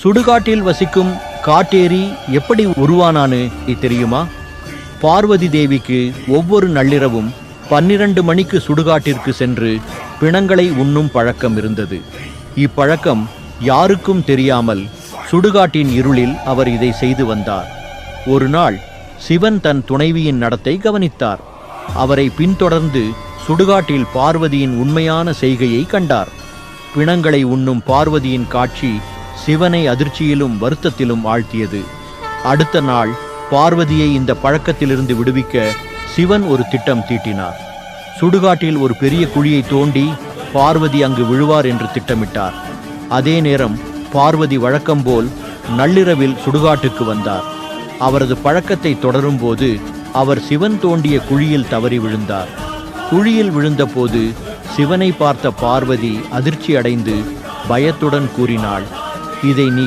சுடுகாட்டில் வசிக்கும் காட்டேரி எப்படி உருவானான்னு தெரியுமா? பார்வதி தேவிக்கு ஒவ்வொரு நள்ளிரவும் பன்னிரண்டு மணிக்கு சுடுகாட்டிற்கு சென்று பிணங்களை உண்ணும் பழக்கம் இருந்தது. இப்பழக்கம் யாருக்கும் தெரியாமல் சுடுகாட்டின் இருளில் அவர் இதை செய்து வந்தார். ஒரு நாள் சிவன் தன் துணைவியின் நடத்தை கவனித்தார். அவரை பின்தொடர்ந்து சுடுகாட்டில் பார்வதியின் உண்மையான செய்கையை கண்டார். பிணங்களை உண்ணும் பார்வதியின் காட்சி சிவனை அதிர்ச்சியிலும் வருத்தத்திலும் ஆழ்த்தியது. அடுத்த நாள் பார்வதியை இந்த பழக்கத்திலிருந்து விடுவிக்க சிவன் ஒரு திட்டம் தீட்டினார். சுடுகாட்டில் ஒரு பெரிய குழியை தோண்டி பார்வதி அங்கு விழுவார் என்று திட்டமிட்டார். அதே நேரம் பார்வதி வழக்கம்போல் நள்ளிரவில் சுடுகாட்டுக்கு வந்தார். அவரது பழக்கத்தை தொடரும்போது அவர் சிவன் தோண்டிய குழியில் தவறி விழுந்தார். குழியில் விழுந்தபோது சிவனை பார்த்த பார்வதி அதிர்ச்சி அடைந்து பயத்துடன் கூறினாள் இதை நீ